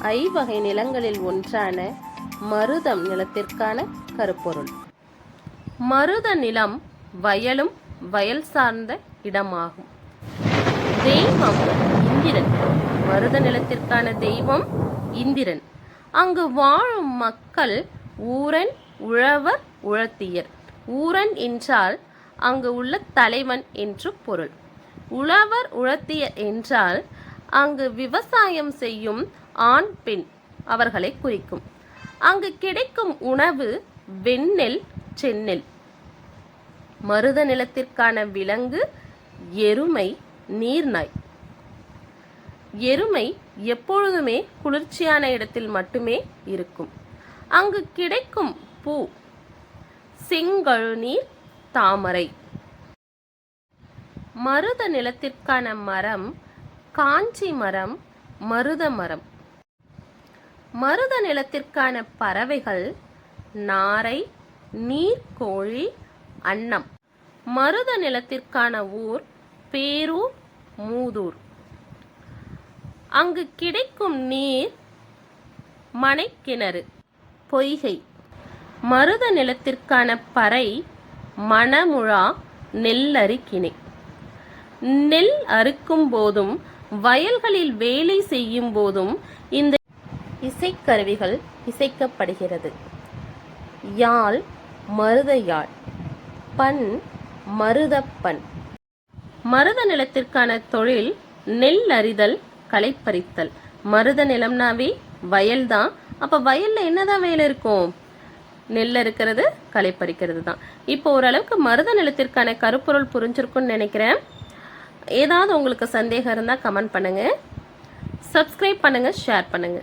ஐவகை நிலங்களில் ஒன்றான மருதம் நிலத்திற்கான கருப்பொருள். மருத நிலம் வயலும் வயல் சார்ந்த இடமாகும். தெய்வம் இந்திரன். மருத நிலத்திற்கான தெய்வம் இந்திரன். அங்கு வாழும் மக்கள் ஊரன் உழவர் உழத்தியர். ஊரன் என்றால் அங்கு உள்ள தலைவன் என்று பொருள். உழவர் உழத்தியர் என்றால் அங்கு விவசாயம் செய்யும் ஆண் பெண் அவர்களை குறிக்கும். அங்கு கிடைக்கும் உணவு வெண்ணெல் செந்நெல். மருத நிலத்திற்கான விலங்கு எருமை நீர்நாய். எருமை எப்பொழுதுமே குளிர்ச்சியான இடத்தில் மட்டுமே இருக்கும். அங்கு கிடைக்கும் பூ செங்கழுநீர் தாமரை. மருத நிலத்திற்கான மரம் காஞ்சி மரம் மருத மரம். மருத நிலத்திற்கான பறவைகள் நாரை நீர்க்கோழி அன்னம். மருத நிலத்திற்கான ஊர் பேரூர் மூதூர். அங்கு கிடைக்கும் நீர் மனைக்கிணறு பொய்கை. மருத நிலத்திற்கான பறை மணமுழா நெல்லரிக்கிணை. நெல் அறுக்கும் போதும் வயல்களில் வேலை செய்யும் போதும் இந்த இசைக்கருவிகள் இசைக்கப்படுகிறது. யாழ் மருத யாழ் பண் மருதப்பண் மருத நிலத்திற்கான தொழில் நெல் அறிதல் களை பறித்தல் மருத நிலம்னாவே வயல் தான் அப்ப வயல்ல என்னதான் வேலை இருக்கும்? நெல் இருக்கிறது களைப்பறிக்கிறது தான். இப்போ ஓரளவுக்கு மருத நிலத்திற்கான கருப்பொருள் புரிஞ்சிருக்கும்னு நினைக்கிறேன். ஏதாவது உங்களுக்கு சந்தேகம் இருந்தால் கமெண்ட் பண்ணுங்க. சப்ஸ்கிரைப் பண்ணுங்க ஷேர் பண்ணுங்க.